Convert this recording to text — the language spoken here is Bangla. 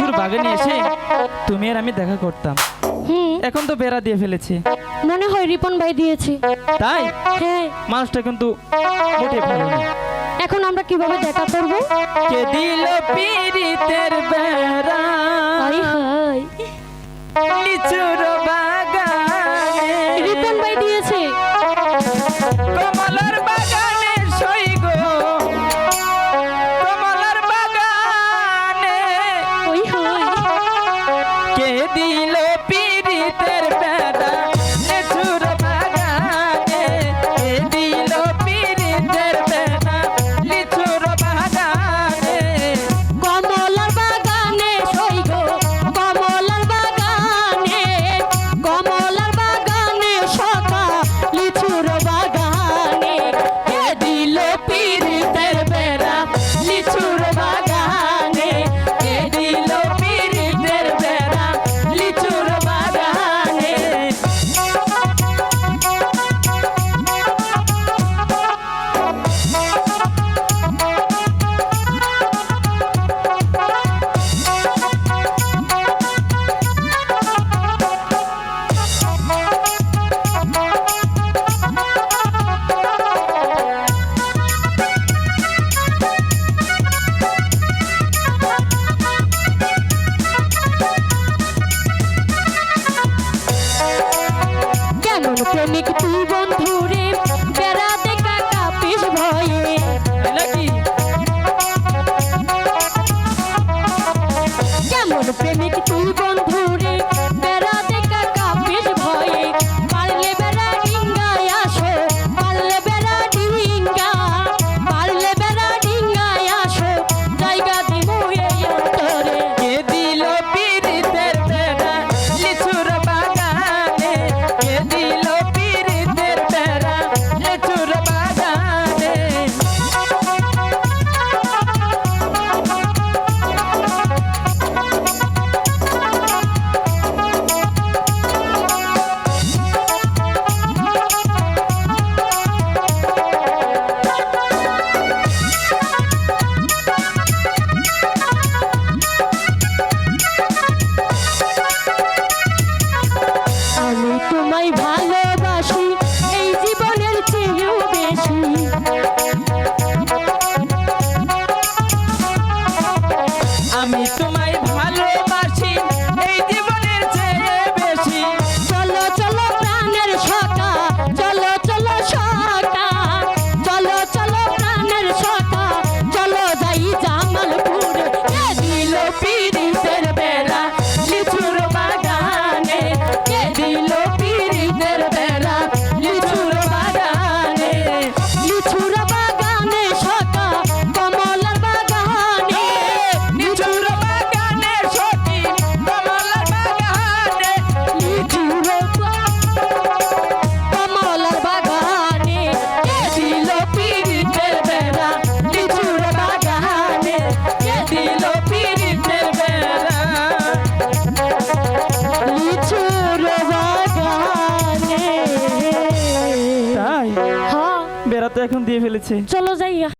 লিচুর বাগানে এসে তুমি আর আমি দেখা করতাম। হুম। এখন তো বেড়া দিয়ে ফেলেছে। মনে হয় রিপন ভাই দিয়েছে। তাই? হ্যাঁ। মানুষটা কিন্তু মোটে ভালো না। এখন আমরা কীভাবে দেখা করব? কে দিল পীরিতের বেড়া? আই হাই। লিচুর বাগানে। রিপন ভাই দিয়েছে। কম একটু বন্ধুরে বেড়াতে কাকা পিস ভয়ে। কেমন প্রেমিক তো এখন দিয়ে ফেলেছে। চলো যাইয়া